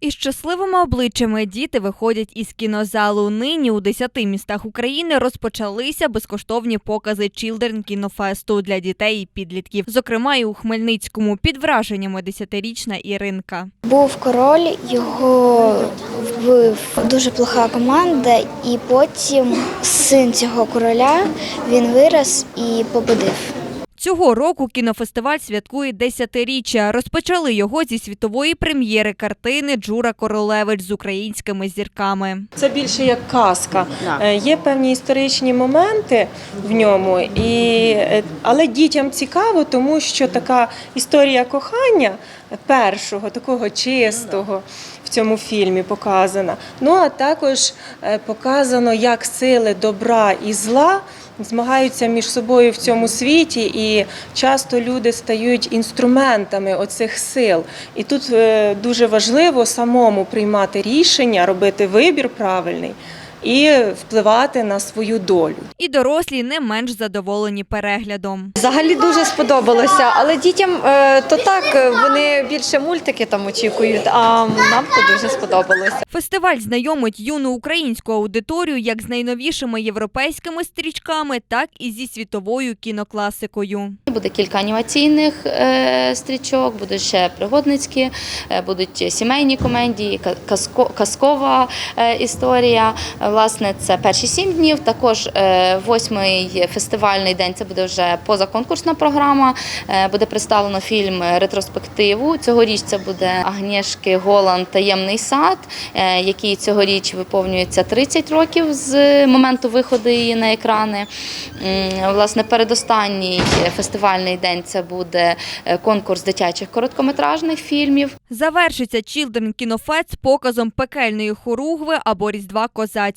Із щасливими обличчями діти виходять із кінозалу. Нині у 10 містах України розпочалися безкоштовні покази Children кінофесту для дітей і підлітків. Зокрема, і у Хмельницькому під враженнями 10-річна Іринка. Був король, його вбив дуже плоха команда, і потім син цього короля він вирос і победив. Цього року кінофестиваль святкує 10-річчя. Розпочали його зі світової прем'єри картини Джура Королевич з українськими зірками. Це більше як казка. Е, Є певні історичні моменти в ньому, і, е, але дітям цікаво, тому що така історія кохання першого, такого чистого в цьому фільмі показана. Ну а також е, показано, як сили добра і зла. Змагаються між собою в цьому світі, і часто люди стають інструментами оцих сил. І тут е, дуже важливо самому приймати рішення, робити вибір правильний і впливати на свою долю. І дорослі не менш задоволені переглядом. Взагалі дуже сподобалося, але дітям е, то так, е, вони більше мультики там очікують, а нам то дуже сподобалося. Фестиваль знайомить юну українську аудиторію як з найновішими європейськими стрічками, так і зі світовою кінокласикою. Буде кілька анімаційних е, стрічок, будуть ще пригодницькі, будуть сімейні комедії, ка- казкова історія. Власне, це перші сім днів. Також е, восьмий фестивальний день це буде вже позаконкурсна програма. Е, Буде представлено фільм ретроспективу. Цьогоріч це буде Агнєшки Голланд Таємний сад, е, який цьогоріч виповнюється 30 років з моменту виходу її на екрани. Власне, передостанній фестивальний день це буде конкурс дитячих короткометражних фільмів. Завершиться Children кінофест показом пекельної хоругви або Різдва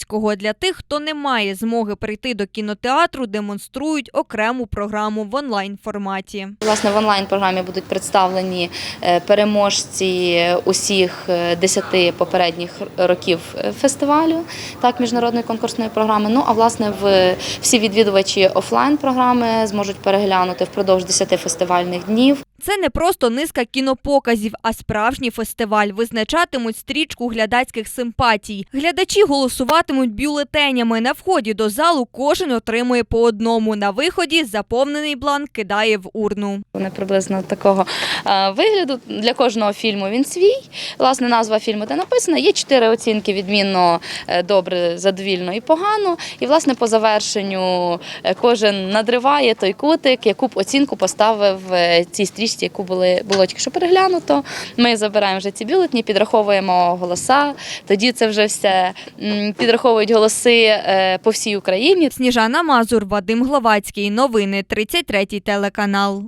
Козацького. Для тих, хто не має змоги прийти до кінотеатру, демонструють окрему програму в онлайн форматі. Власне, в онлайн програмі будуть представлені е, переможці усіх е, 10 попередніх років е, фестивалю, так міжнародної конкурсної програми. Ну а власне, в всі відвідувачі офлайн програми зможуть переглянути впродовж 10 фестивальних днів. Це не просто низка кінопоказів, а справжній фестиваль. Визначатимуть стрічку глядацьких симпатій. Глядачі голосуватимуть бюлетенями. На вході до залу кожен отримує по одному. На виході заповнений бланк кидає в урну. Вони приблизно такого е, вигляду. Для кожного фільму він свій. Власне, назва фільму де написана. Є чотири оцінки відмінно, е, добре, задовільно і погано. І власне по завершенню е, кожен надриває той кутик, яку б оцінку поставив цій стрічці, яку були було тільки що переглянуто. Ми забираємо вже ці бюлетні, підраховуємо голоса. Тоді це вже все підраховують голоси е, по всій Україні. Сніжана Мазур, Вадим Гловацький. Новини 33 телеканал.